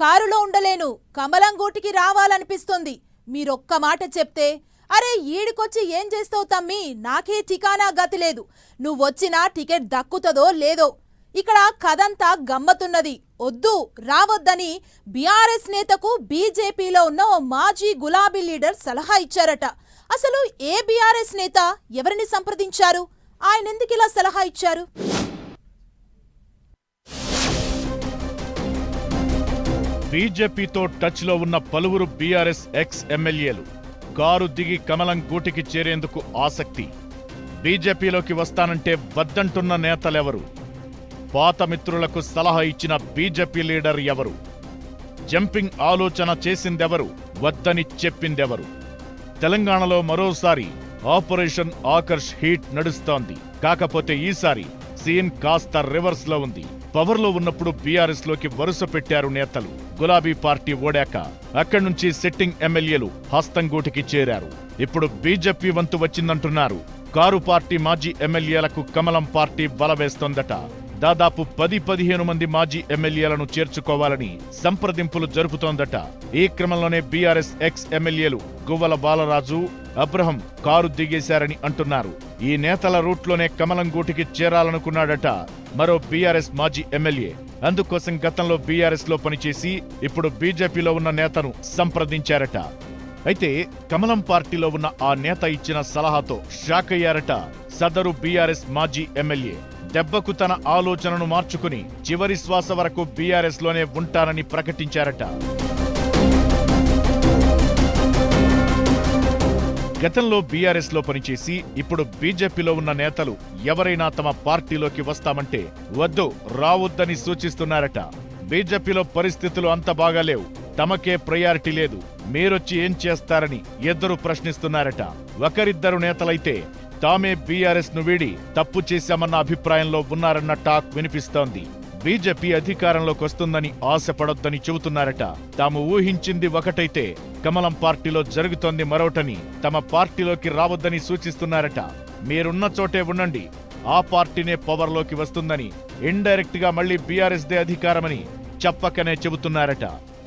కారులో ఉండలేను. కమలం గూటికి రావాలనిపిస్తుంది. మీరొక్క మాట చెప్తే అరే ఈడికొచ్చి ఏం చేస్తావు తమ్మి? నాకే ఠికానా గతి లేదు. నువ్వొచ్చినా టికెట్ దక్కుతుందో లేదో. ఇక్కడ కథంతా గమ్మతున్నది. వద్దు రావద్దని బీఆర్ఎస్ నేతకు బీజేపీలో ఉన్న ఓ మాజీ గులాబీ లీడర్ సలహా ఇచ్చారట. అసలు ఏ బీఆర్ఎస్ నేత ఎవరిని సంప్రదించారు? ఆయన ఎందుకు ఇలా సలహా ఇచ్చారు? బీజేపీతో టచ్లో ఉన్న పలువురు బీఆర్ఎస్ ఎక్స్ ఎమ్మెల్యేలు కారు దిగి కమలం గూటికి చేరేందుకు ఆసక్తి. బీజేపీలోకి వస్తానంటే వద్దంటున్న నేతలెవరు? పాత మిత్రులకు సలహా ఇచ్చిన బీజేపీ లీడర్ ఎవరు? జంపింగ్ ఆలోచన చేసిందెవరు? వద్దని చెప్పిందెవరు? తెలంగాణలో మరోసారి ఆపరేషన్ ఆకర్ష్ హీట్ నడుస్తోంది. కాకపోతే ఈసారి సీన్ కాస్త రివర్స్లో ఉంది. పవర్లో ఉన్నప్పుడు బీఆర్ఎస్లోకి వరుస పెట్టారు నేతలు. గులాబీ పార్టీ ఓడాక అక్కడి నుంచి సిట్టింగ్ ఎమ్మెల్యేలు హస్తంగూటికి చేరారు. ఇప్పుడు బీజేపీ వంతు వచ్చిందంటున్నారు. కారు పార్టీ మాజీ ఎమ్మెల్యేలకు కమలం పార్టీ బలవేస్తోందట దాదాపు పది పదిహేను మంది మాజీ ఎమ్మెల్యేలను చేర్చుకోవాలని సంప్రదింపులు జరుపుతోందట. ఈ క్రమంలోనే బీఆర్ఎస్ ఎక్స్ ఎమ్మెల్యేలు గువ్వల బాలరాజు అబ్రహం కారు దిగేశారని అంటున్నారు. ఈ నేతల రూట్లోనే కమలం గూటికి చేరాలనుకున్నాడట మరో బీఆర్ఎస్ మాజీ ఎమ్మెల్యే. అందుకోసం గతంలో బీఆర్ఎస్లో పనిచేసి ఇప్పుడు బీజేపీలో ఉన్న నేతను సంప్రదించారట. అయితే కమలం పార్టీలో ఉన్న ఆ నేత ఇచ్చిన సలహాతో షాక్ అయ్యారట సదరు బీఆర్ఎస్ మాజీ ఎమ్మెల్యే. దెబ్బకు తన ఆలోచనను మార్చుకుని చివరి శ్వాస వరకు బీఆర్ఎస్లోనే ఉంటానని ప్రకటించారట. గతంలో బీఆర్ఎస్లో పనిచేసి ఇప్పుడు బీజేపీలో ఉన్న నేతలు ఎవరైనా తమ పార్టీలోకి వస్తామంటే వద్దు రావద్దని సూచిస్తున్నారట. బీజేపీలో పరిస్థితులు అంత బాగాలేవు. తమకే ప్రయారిటీ లేదు. మీరొచ్చి ఏం చేస్తారని ఇద్దరు ప్రశ్నిస్తున్నారట. ఒకరిద్దరు నేతలైతే తామే బీఆర్ఎస్ను వీడి తప్పు చేశామన్న అభిప్రాయంలో ఉన్నారన్న టాక్ వినిపిస్తోంది. బీజేపీ అధికారంలోకి వస్తుందని ఆశపడొద్దని చెబుతున్నారట. తాము ఊహించింది ఒకటైతే కమలం పార్టీలో జరుగుతోంది మరొకటని తమ పార్టీలోకి రావద్దని సూచిస్తున్నారట. మీరున్న చోటే ఉండండి. ఆ పార్టీనే పవర్లోకి వస్తుందని ఇండైరెక్ట్గా మళ్ళీ బీఆర్ఎస్ దే అధికారమని చెప్పకనే చెబుతున్నారట.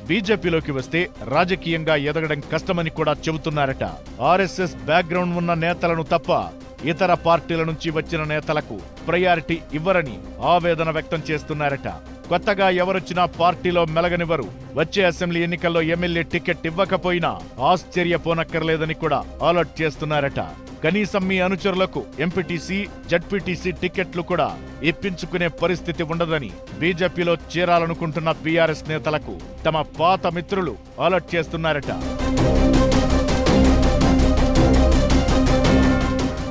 బీజేపీలోకి వస్తే రాజకీయంగా ఎదగడం కష్టమని కూడా చెబుతున్నారట. ఆర్ఎస్ఎస్ బ్యాక్గ్రౌండ్ ఉన్న నేతలను తప్ప ఇతర పార్టీల నుంచి వచ్చిన నేతలకు ప్రయారిటీ ఇవ్వరని ఆవేదన వ్యక్తం చేస్తున్నారట. కొత్తగా ఎవరొచ్చినా పార్టీలో మెలగనివ్వరు. వచ్చే అసెంబ్లీ ఎన్నికల్లో ఎమ్మెల్యే టికెట్ ఇవ్వకపోయినా ఆశ్చర్యపోనక్కర్లేదని కూడా అలర్ట్ చేస్తున్నారట. కనీసం మీ అనుచరులకు ఎంపీటీసీ జడ్పీటీసీ టికెట్లు కూడా ఇప్పించుకునే పరిస్థితి ఉండదని బీజేపీలో చేరాలనుకుంటున్న బీఆర్ఎస్ నేతలకు తమ పాత మిత్రులు అలర్ట్ చేస్తున్నారట.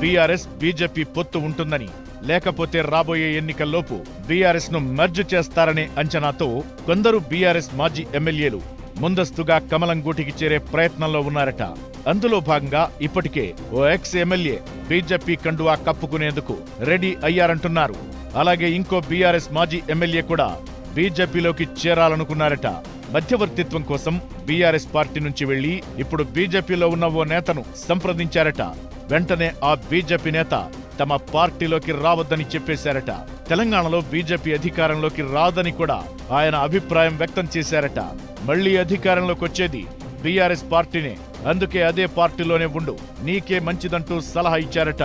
బీఆర్ఎస్ బీజేపీ పొత్తు ఉంటుందని. లేకపోతే రాబోయే ఎన్నికల్లోపు బీఆర్ఎస్ను మెర్జ్ చేస్తారనే అంచనాతో కొందరు బీఆర్ఎస్ మాజీ ఎమ్మెల్యేలు ముందస్తుగా కమలం గూటికి చేరే ప్రయత్నంలో ఉన్నారట. అందులో భాగంగా ఇప్పటికే ఓ ఎక్స్ ఎమ్మెల్యే బీజేపీ కండువా కప్పుకునేందుకు రెడీ అయ్యారంటున్నారు. అలాగే ఇంకో బీఆర్ఎస్ మాజీ ఎమ్మెల్యే కూడా బీజేపీలోకి చేరాలనుకున్నారట. మధ్యవర్తిత్వం కోసం బీఆర్ఎస్ పార్టీ నుంచి వెళ్ళి ఇప్పుడు బీజేపీలో ఉన్న ఓ నేతను సంప్రదించారట. వెంటనే ఆ బీజేపీ నేత తమ పార్టీలోకి రావద్దని చెప్పేశారట. తెలంగాణలో బీజేపీ అధికారంలోకి రాదని కూడా ఆయన అభిప్రాయం వ్యక్తం చేశారట. మళ్ళీ అధికారంలోకి వచ్చేది బీఆర్ఎస్ పార్టీనే. అందుకే అదే పార్టీలోనే ఉండు నీకే మంచిదంటూ సలహా ఇచ్చారట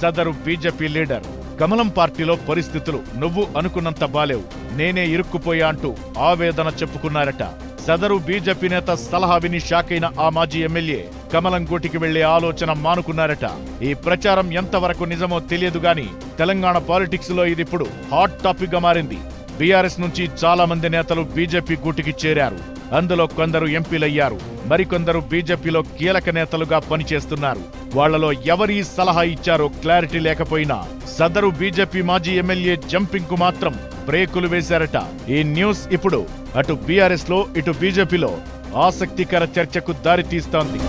సదరు బీజేపీ లీడర్. కమలం పార్టీలో పరిస్థితులు నువ్వు అనుకున్నంత బాలేవు నేనే ఇరుక్కుపోయా అంటూ ఆవేదన చెప్పుకున్నారట. సదరు బీజేపీ నేత సలహా విని షాకైన ఆ మాజీ ఎమ్మెల్యే కమలం గూటికి వెళ్ళే ఆలోచన మానుకున్నారట. ఈ ప్రచారం ఎంతవరకు నిజమో తెలియదు గాని తెలంగాణ పాలిటిక్స్లో ఇది ఇప్పుడు హాట్ టాపిక్గా మారింది. బీఆర్ఎస్ నుంచి చాలా మంది నేతలు బీజేపీ గూటికి చేరారు. అందులో కొందరు ఎంపీలయ్యారు. మరికొందరు బీజేపీలో కీలక నేతలుగా పనిచేస్తున్నారు. వాళ్ళలో ఎవరి సలహా ఇచ్చారో క్లారిటీ లేకపోయినా సదరు బీజేపీ మాజీ ఎమ్మెల్యే జంపింగ్కు మాత్రం బ్రేకులు వేశారట. ఈ న్యూస్ ఇప్పుడు అటు బీఆర్ఎస్లో ఇటు బీజేపీలో. ఆసక్తికర చర్చకు దారితీస్తోంది.